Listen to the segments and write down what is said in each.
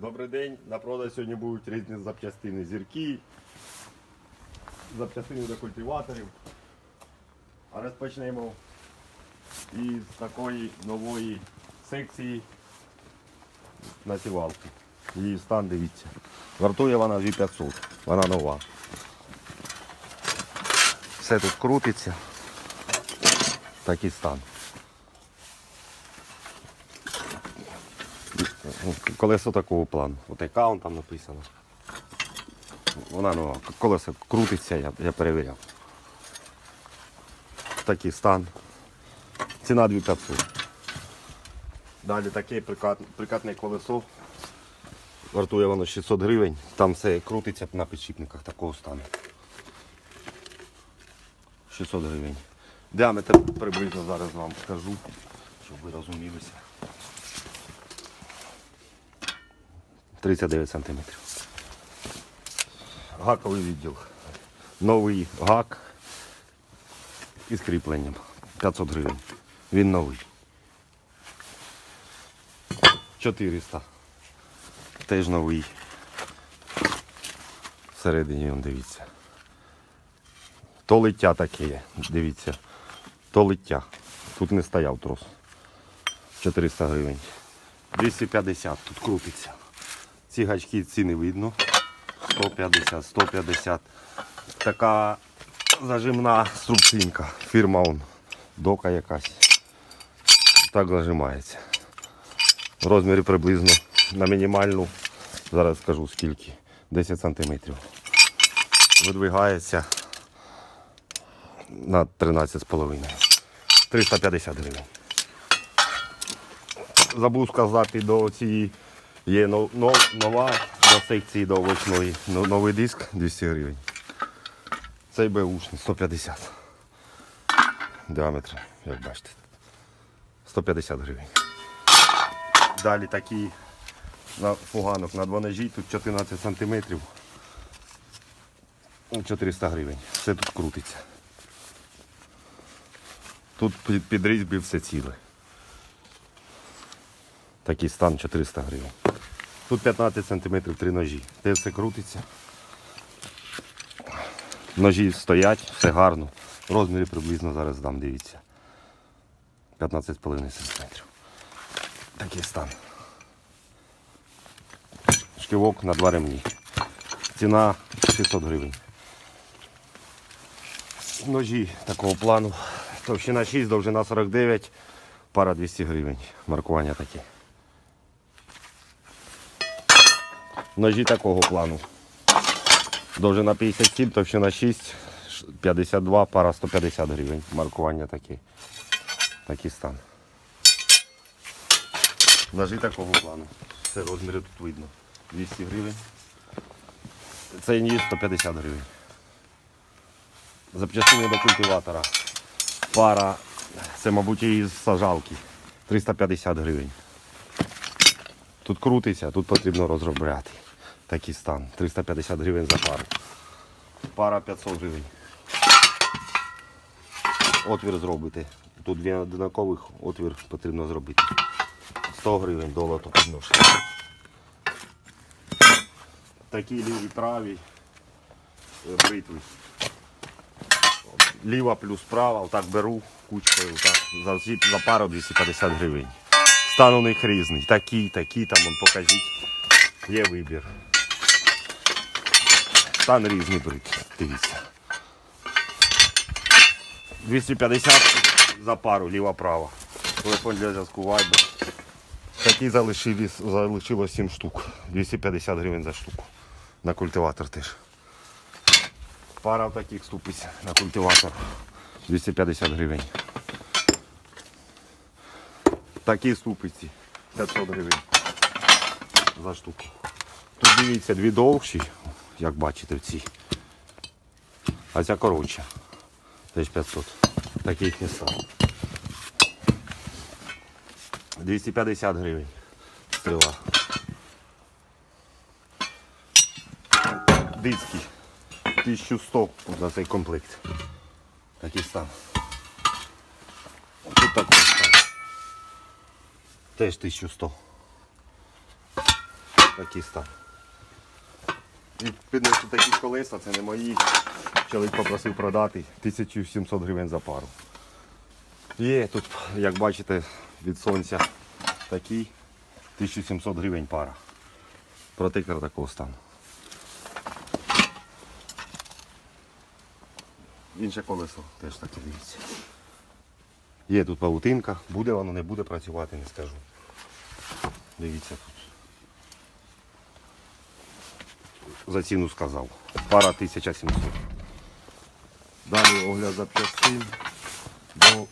Добрий день. На продаж сьогодні будуть різні запчастини. Зірки, запчастини до культиваторів. А розпочнемо із такої нової секції насівалки. Її стан дивіться. Вартує вона 2500. Вона нова. Все тут крутиться. Такий стан. Колесо такого плану. От аккаунт там написано. Вона нова. Колесо крутиться, я, я перевіряв. Такий стан. Ціна 2500. Далі таке прикат, прикатне колесо. Вартує воно 600 гривень. Там все крутиться на підшипниках такого стану. 600 гривень. Діаметр приблизно зараз вам скажу, щоб ви розумілися. 39 сантиметрів. Гаковий відділ. Новий гак із кріпленням. 500 гривень. Він новий. 400. Теж новий. Всередині він дивіться. То лиття таке є, дивіться. То лиття. Тут не стояв трос. 400 гривень. 250 тут крутиться. Ці гачки ціни видно. 150, 150. Така зажимна струбцинка. Фірма он. Дока якась. Так зажимається. В розмірі приблизно на мінімальну. Зараз скажу скільки. 10 сантиметрів. Видвигається на 13,5. 350 гривень. Забув сказати до цієї є но- но- нова до секції до овочної. Новий диск 200 гривень. Цей беушний 150. Діаметр, як бачите. 150 гривень. Далі такі на фуганок на два ножі, тут 14 сантиметрів. 400 гривень. Все тут крутиться. Тут під, все ціле. Такий стан 400 гривень. Тут 15 см три ножі. Те все крутиться. Ножі стоять, все гарно. В розмірі приблизно зараз дам, дивіться. 15,5 см. Такий стан. Шківок на два ремні. Ціна 600 гривень. Ножі такого плану. Товщина 6, довжина 49, пара 200 гривень. Маркування таке. Ножі такого плану. Довжина 57, товщина 6, 52, пара 150 гривень. Маркування таке. Такий стан. Ножі такого плану. Все розміри тут видно. 200 гривень. Цей ніж 150 гривень. Запчастини до культиватора. Пара, це, мабуть, із сажалки. 350 гривень. Тут крутиться, тут потрібно розробляти. Такий стан. 350 гривень за пару. Пара 500 гривень. Отвір зробити. Тут дві одинакових, отвір потрібно зробити. 100 гривень долото підношення. Такі ліві праві е, бритви. Ліва плюс права, отак беру кучкою, отак, за, за пару 250 гривень. Стан у них різний. Такі, такі, там он покажіть. Є вибір. Стан різний брит, дивіться. 250 за пару, ліва-права. Телефон для зв'язку Viber. Такі залишились, залишилось 7 штук. 250 гривень за штуку. На культиватор теж. Пара таких ступиць на культиватор. 250 гривень. Такі ступиці 500 гривень за штуку. Тут дивіться, дві довші, як бачите в цій. А ця коротша. Теж 500. Таких не стало. 250 гривень. Стріла. Диски. 1100 за цей комплект. Такий стан. Тут такий стан. Теж 1100. Такий стан. І піднесу такі колеса, це не мої. Чоловік попросив продати 1700 гривень за пару. Є тут, як бачите, від сонця такий 1700 гривень пара. Протектор такого стану. Інше колесо теж таке дивіться. Є тут павутинка, буде воно, не буде працювати, не скажу. Дивіться тут. За ціну сказав. Пара 1700. Далі огляд запчастин. До...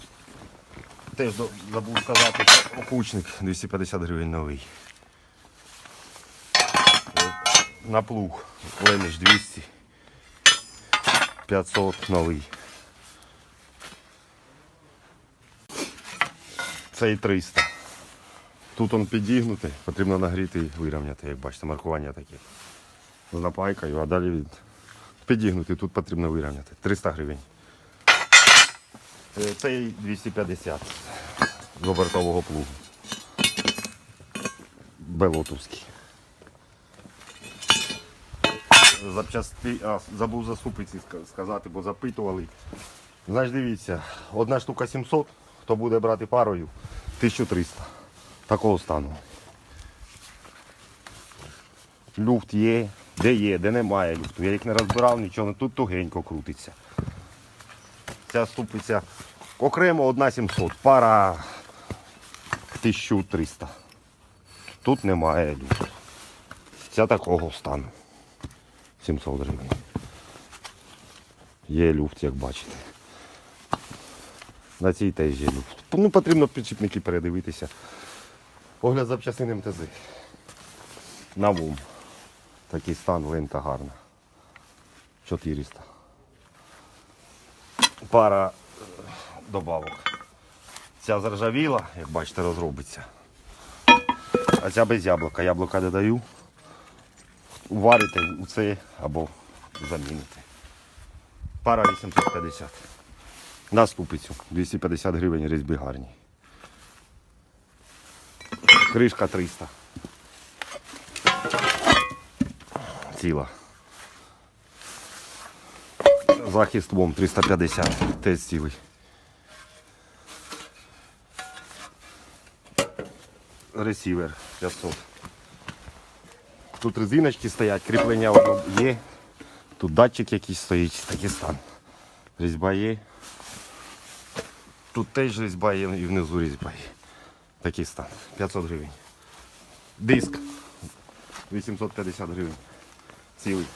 Теж забув сказати, що окучник 250 гривень новий. На плуг Леміш 200. 500 новий. Цей 300. Тут он підігнутий, потрібно нагріти і вирівняти, як бачите, маркування таке. З напайкою, а далі від... підігнутий, тут потрібно вирівняти. 300 гривень. Е, Цей 250 з обертового плугу. Белотовський. Запчасти... А, забув за супиці сказати, бо запитували. Значить, дивіться, одна штука 700, хто буде брати парою, 1300. Такого стану. Люфт є, де є, де немає люфту. Я їх не розбирав, нічого, тут тугенько крутиться. Ця ступиця окремо одна 700, пара 1300. Тут немає люфту. Ця такого стану. 700 гривень. Є люфт, як бачите. На цій теж є люфт. Ну, потрібно підшипники передивитися. Огляд запчастин МТЗ. На ВУМ. Такий стан, лента гарна. 400. Пара е, добавок. Ця заржавіла, як бачите, розробиться. А ця без яблука. Яблука додаю. Варите у це або заміните. Пара 850. На ступицю 250 гривень різьби гарні. Кришка 300. Ціла. Захист ВОМ 350. Теж цілий. Ресівер 500. Тут резиночки стоять, кріплення воно є. Тут датчик якийсь стоїть, такий стан. Різьба є. Тут теж різьба є і внизу різьба є. Такий стан. 500 гривень. Диск 850 гривень. Цілий.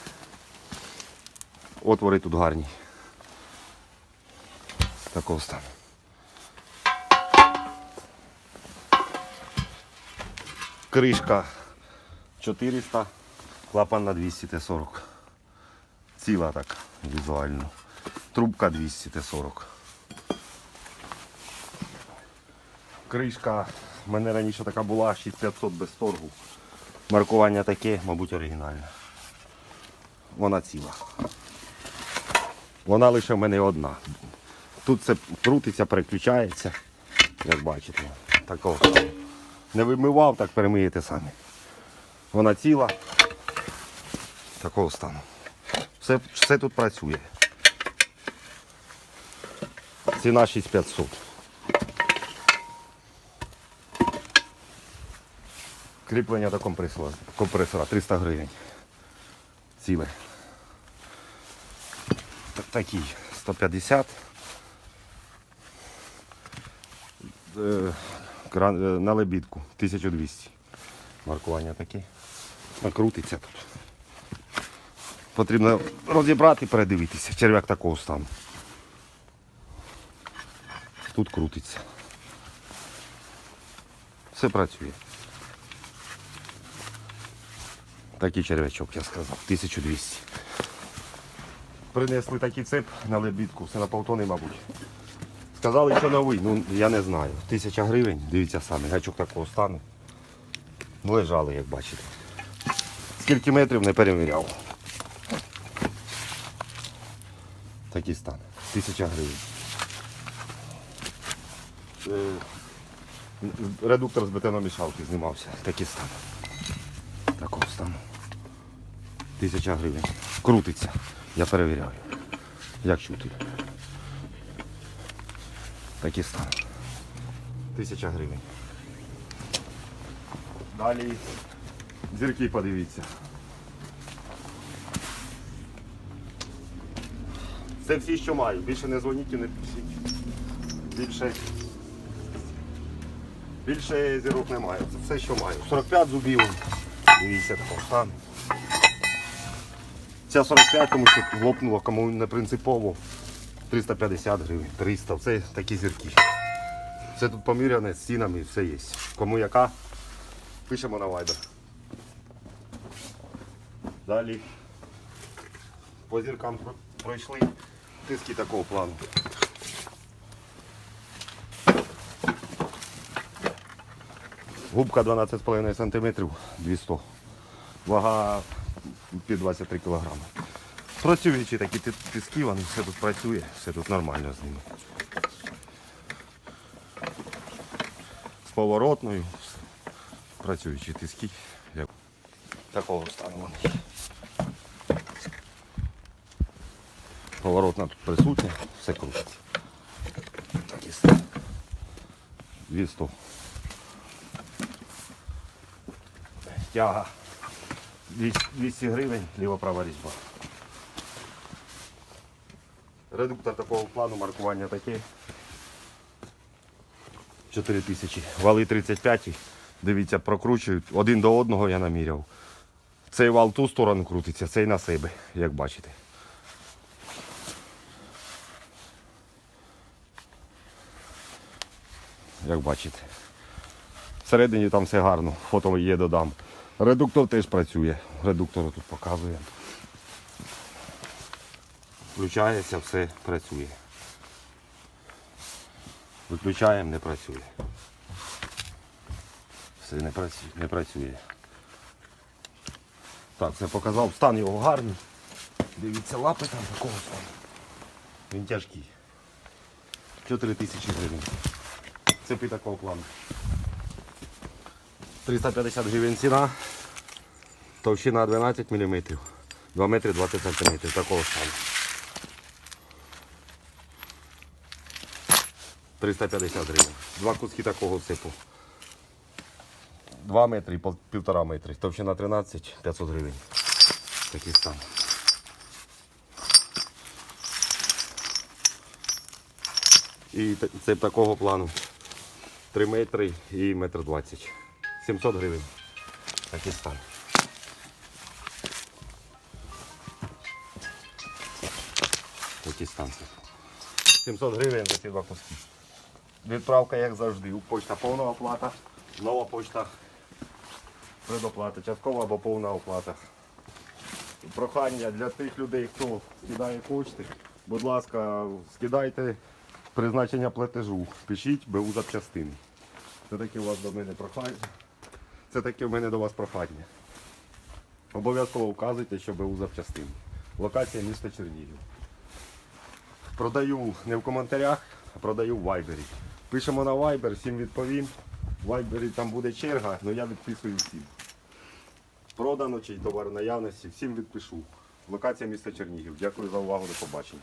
Отвори тут гарні. Такого стану. Кришка 400, клапан на 200 Т40. Ціла так візуально. Трубка 200 Т40. Кришка, в мене раніше така була 6500 без торгу. Маркування таке, мабуть, оригінальне. Вона ціла. Вона лише в мене одна. Тут це крутиться, переключається. Як бачите, такого. Не вимивав, так перемиєте самі. Вона ціла. Такого стану. Все, все тут працює. Ціна 6500. Кріплення до компресора, компресора 300 гривень. Ціле. Такий 150. Е, е, На лебідку 1200. Маркування таке. Накрутиться тут. Потрібно розібрати, передивитися. Черв'як такого стану. Тут крутиться. Все працює. Такий черв'ячок, я сказав. 1200. Принесли такий цеп на лебідку, все на полтони, мабуть. Сказали, що новий, ну я не знаю. Тисяча гривень, дивіться самі, гачок такого стану. Ну, лежали, як бачите. Скільки метрів не перевіряв. Такий стан. Тисяча гривень. Е, Редуктор з бетономішалки знімався. Такий стан. Такого стану. Тисяча гривень. Крутиться. Я перевіряю. Як чути? Такі стан. Тисяча гривень. Далі зірки подивіться. Це всі, що маю. Більше не дзвоніть і не пишіть. Більше. Більше зірок немає. Це все, що маю. 45 зубів. Дивіться такого стану. Ця 45, тому що лопнуло, кому не принципово. 350 гривень, 300. Це такі зірки. Все тут поміряне з цінами, все є. Кому яка, пишемо на Viber. Далі по зіркам пройшли тиски такого плану. Губка 12,5 см 200. Вага під 23 кг. Працюючі такі ти- тиски, вони все тут працює, все тут нормально з ними. З поворотною. Працюючі тиски. Як такого стану вони. Поворотна тут присутня, все крутиться. Стан. 200. Тяга 200 200 гривень, ліво-права різьба. Редуктор такого плану маркування таке. 4 тисячі. Вали 35. Дивіться, прокручують. Один до одного я наміряв. Цей вал ту сторону крутиться, цей на себе, як бачите. Як бачите. Всередині там все гарно, фото є додам. Редуктор теж працює. Редуктор тут показує. Включається, все працює. Виключаємо, не працює. Все не працює, не працює. Так, це показав. Стан його гарний. Дивіться, лапи там такого стану. Він тяжкий. 4 тисячі гривень. Цепи такого плану. 350 гривень ціна. Товщина 12 мм. 2 метри 20 см. Такого стану. 350 гривень. Два куски такого цепу. 2 метри і пол- півтора метри. Товщина 13 500 гривень. Такий стан. І цеп такого плану. 3 метри і метр 20. 700 гривень. Такий стан. Такий стан. 700 гривень за ці два куски. Відправка, як завжди, у почта повна оплата, нова почта предоплата, часткова або повна оплата. Прохання для тих людей, хто скидає кошти, будь ласка, скидайте призначення платежу, пишіть БУ запчастини. Це таке у вас до мене прохання. Це таке в мене до вас прохання. Обов'язково вказуйте, що БУ запчастини. Локація міста Чернігів. Продаю не в коментарях, а продаю в Вайбері. Пишемо на вайбер, всім відповім. В Вайбері там буде черга, але я відписую всім. Продано чи товар наявності, всім відпишу. Локація міста Чернігів. Дякую за увагу, до побачення.